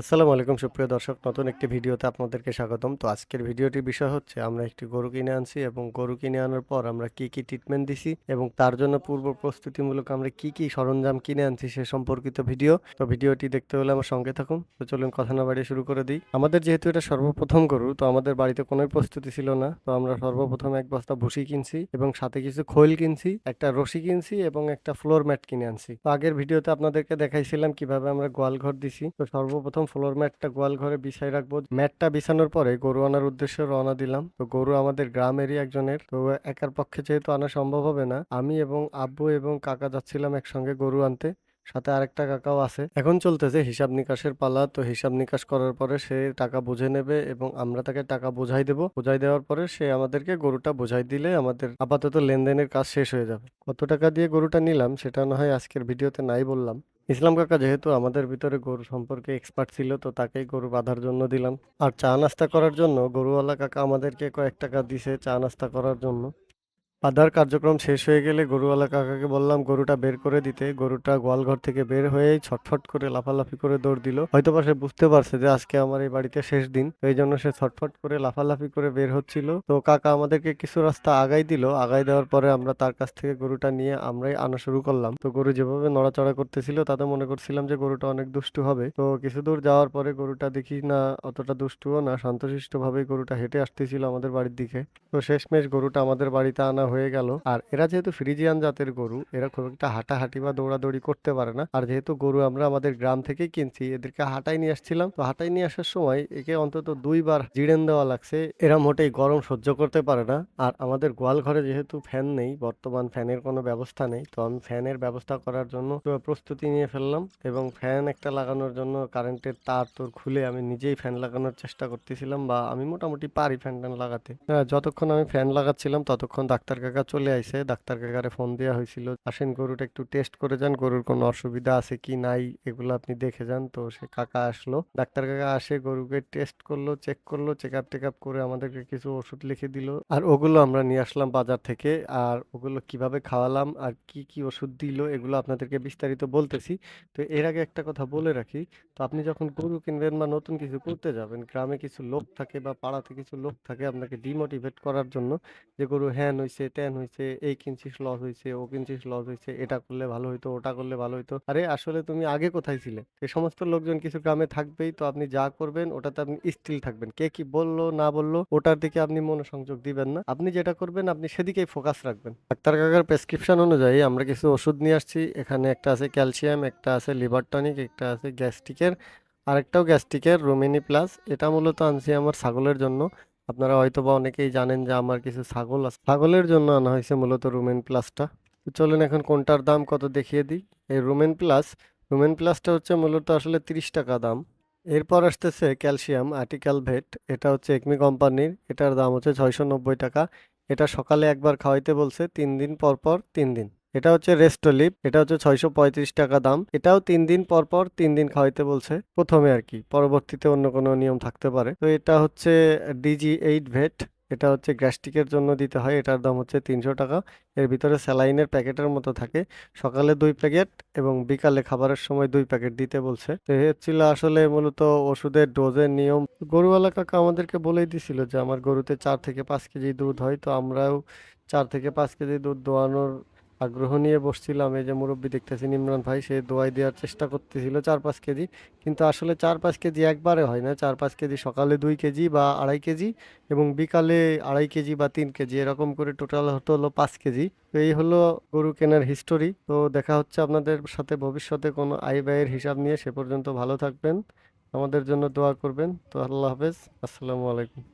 আসসালামু আলাইকুম, সুপ্রিয় দর্শক। নতুন একটি ভিডিওতে আপনাদেরকে স্বাগতম। তো আজকের ভিডিওটির বিষয় হচ্ছে, আমরা একটি গরু কিনে আনছি এবং গরু কিনে আনার পর আমরা কি কি ট্রিটমেন্ট দিছি এবং তার জন্য পূর্ব প্রস্তুতিমূলক আমরা কি কি সরঞ্জাম কিনে আনছি সে সম্পর্কিত ভিডিও। তো ভিডিওটি দেখতে হলে আমার সঙ্গে থাকুন। তো চলুন কথা না বাড়িয়ে শুরু করে দিই। আমাদের যেহেতু এটা সর্বপ্রথম গরু, তো আমাদের বাড়িতে কোনো প্রস্তুতি ছিল না। তো আমরা সর্বপ্রথম এক বস্তা ভুসি কিনছি এবং সাথে কিছু খৈল কিনছি, একটা রশি কিনছি এবং একটা ফ্লোর ম্যাট কিনে আনছি। তো আগের ভিডিওতে আপনাদেরকে দেখাইছিলাম কীভাবে আমরা গোয়াল ঘর দিছি। তো সর্বপ্রথম ফ্লোর ম্যাটটা গোয়াল ঘরে বিছাই রাখব। ম্যাটটা বিছানোর পরে গরু আনার উদ্দেশ্যে রওনা দিলাম। তো গরু আমাদের গ্রামেরই একজনের। তো একার পক্ষে যেহেতু আনা সম্ভব হবে না, আমি এবং আব্বু এবং কাকা যাচ্ছিলাম একসঙ্গে গরু আনতে। সাথে আরেকটা কাকাও আছে। এখন চলতেছে হিসাব নিকাশের পালা। তো হিসাব নিকাশ করার পরে সে টাকা বুঝে নেবে এবং আমরা তাকে টাকা বোঝাই দেব। বোঝাই দেওয়ার পরে সে আমাদেরকে গরুটা বোঝাই দিলে আমাদের আপাতত লেনদেনের কাজ শেষ হয়ে যাবে। কত টাকা দিয়ে গরুটা নিলাম সেটা না হয় আজকের ভিডিওতে নাই বললাম। ইসলাম কাকা যেহেতু আমাদের ভিতরে গরু সম্পর্কে এক্সপার্ট ছিল, তো তাকেই গরু বাঁধার জন্য দিলাম। আর চা নাস্তা করার জন্য গরুওয়ালা কাকা আমাদেরকে কয়েক টাকা দিছে চা নাস্তা করার জন্য। বাঁধার কার্যক্রম শেষ হয়ে গেলে গরুওয়ালা কাকাকে বললাম, গরুটা বের করে দিতে। গরুটা গোয়ালঘর থেকে বের হয়েই ছটফট করে লাফালাফি করে দৌড় দিল। হয়তো বা সে বুঝতে পারছে যে আজকে আমার এই বাড়িতে শেষ দিন, এই জন্য সে ছটফট করে লাফালাফি করে বের হচ্ছিল। তো কাকা আমাদেরকে কিছু রাস্তা আগাই দিল। আগাই দেওয়ার পরে আমরা তার কাছ থেকে গরুটা নিয়ে আমরাই আনা শুরু করলাম। তো গরু যেভাবে নড়াচড়া করতেছিল, তাতে মনে করছিলাম যে গরুটা অনেক দুষ্টু হবে। তো কিছু দূর যাওয়ার পরে গরুটা দেখি, না, অতটা দুষ্টুও না শান্তশিষ্ট ভাবে গরুটা হেঁটে আসতেছিল আমাদের বাড়ির দিকে। তো শেষমেশ গরুটা আমাদের বাড়িতে আনা হয়ে গেল। আর এরা যেহেতু ফ্রিজিয়ান জাতের গরু, এরা খুব একটা হাঁটাহাঁটি বা দৌড়াদৌড়ি করতে পারে না। আর যেহেতু গরু আমরা আমাদের গ্রাম থেকেই কিনছি, এদেরকে হাঁটাই নিয়ে আসছিলাম। তো হাঁটাই নিয়ে আসার সময় একে অন্তত দুইবার জিড়েন দেওয়া লাগছে। এরা মোটেই গরম সহ্য করতে পারে না। আর আমাদের গোয়াল ঘরে যেহেতু ফ্যান নেই, বর্তমান ফ্যানের কোনো ব্যবস্থা নেই, তো আমি ফ্যানের ব্যবস্থা করার জন্য প্রস্তুতি নিয়ে ফেললাম এবং ফ্যান একটা লাগানোর জন্য কারেন্টের তার তোর খুলে আমি নিজেই ফ্যান লাগানোর চেষ্টা করতেছিলাম বা আমি মোটামুটি পারি ফ্যান ট্যান লাগাতে। যতক্ষণ আমি ফ্যান লাগাচ্ছিলাম, ততক্ষণ ডাক্তার কাকা চলে আইছে, ডাক্তার কাকারে ফোন দেওয়া হয়েছিল আসেন গরুটা একটু টেস্ট করে যান, গরুর কোনো অসুবিধা আছে কি নাই এগুলো আপনি দেখে যান। তো সে কাকা আসলো, ডাক্তার কাকা আসে, গরুকে টেস্ট করল চেক করল চেক আপ টেক আপ করে আমাদেরকে কিছু ওষুধ লিখে দিল। আর ওগুলো আমরা নিয়ে আসলাম বাজার থেকে, আর ওগুলো কীভাবে খাওয়ালাম, আর কি কি ওষুধ দিল, এগুলো আপনাদেরকে বিস্তারিত বলতেছি। তো এর আগে একটা কথা বলে রাখি, তো আপনি যখন গরু কিনবেন বা নতুন কিছু করতে যাবেন, গ্রামে কিছু লোক থাকে বা পাড়াতে কিছু লোক থাকে আপনাকে ডিমোটিভেট করার জন্য, যে গরু হ্যান হয়েছে ত্যান হয়েছে এই কিনছিস লস হয়েছে ও কিনছিস লস হয়েছে এটা করলে ভালো হইতো, ওটা করলে ভালো হইতো। আরে, আসলে তুমি আগে কোথায় ছিলে? সে সমস্ত লোকজন কিছু গ্রামে থাকবেই, তো আপনি যা করবেন, ওটাতে আপনি স্টিল থাকবেন। কে কি বলল, না বলল, ওটার দিকে আপনি মনোসংযোগ দিবেন না। আপনি যেটা করবেন, আপনি সেদিকেই ফোকাস রাখবেন। ডাক্তার কাকার প্রেসক্রিপশন অনুযায়ী আমরা কিছু ওষুধ নিয়ে আসছি। এখানে একটা আছে ক্যালসিয়াম একটা আছে লিভার টনিক একটা আছে গ্যাস্ট্রিকের আরেকটাও গ্যাস্ট্রিকের রোমিনি প্লাস এটা মূলত আনছি আমার ছাগলের জন্য। আপনারা হয়তো বা অনেকেই জানেন যে আমার কিছু ছাগল আছে। ছাগলের জন্য আনা হয়েছে মূলত রুমেন প্লাসটা চলুন এখন কোনটার দাম কত দেখিয়ে দিই। এই রুমেন প্লাস রুমেন প্লাসটা হচ্ছে মূলত আসলে তিরিশ টাকা দাম। এরপর আসতেছে ক্যালসিয়াম আর্টিক্যাল ভেট এটা হচ্ছে একমি কোম্পানির এটার দাম হচ্ছে ছয়শো নব্বই টাকা। এটা সকালে একবার খাওয়াইতে বলছে, তিন দিন পর পর তিন দিন। এটা হচ্ছে রেস্টোলিপ এটা হচ্ছে ছয়শো পঁয়ত্রিশ টাকা দাম। এটাও তিন দিন পর পর তিন দিন খাওয়াইতে বলছে। প্রথমে আর কি, পরবর্তীতে অন্য কোনো নিয়ম থাকতে পারে। তো এটা হচ্ছে ডিজি এইট ভেট, এটা হচ্ছে গ্যাস্ট্রিকের জন্য দিতে হয়। এটার দাম হচ্ছে তিনশো টাকা। এর ভিতরে স্যালাইনের প্যাকেটের মতো থাকে। সকালে দুই প্যাকেট এবং বিকালে খাবারের সময় দুই প্যাকেট দিতে বলছে। তো হচ্ছিল আসলে মূলত ওষুধের ডোজের নিয়ম। গরুওয়ালা কাকা আমাদেরকে বলেই দিছিল যে, আমার গরুতে চার থেকে পাঁচ কেজি দুধ হয়। তো আমরাও চার থেকে পাঁচ কেজি দুধ দোয়ানোর আগ্রহ নিয়ে বসছিলাম। এই যে মুরব্বী দেখতেছেন ইমরান ভাই, সে দোয়াই দেওয়ার চেষ্টা করতেছিল চার পাঁচ কেজি। কিন্তু আসলে চার পাঁচ কেজি একবারে হয় না। চার পাঁচ কেজি সকালে দুই কেজি বা আড়াই কেজি এবং বিকালে আড়াই কেজি বা তিন কেজি, এরকম করে টোটাল হতো হলো পাঁচ কেজি। তো এই হলো গরু কেনার হিস্টোরি তো দেখা হচ্ছে আপনাদের সাথে ভবিষ্যতে কোনো আয় ব্যয়ের হিসাব নিয়ে। সে পর্যন্ত ভালো থাকবেন, আমাদের জন্য দোয়া করবেন। তো আল্লাহ হাফেজ। আসসালামু আলাইকুম।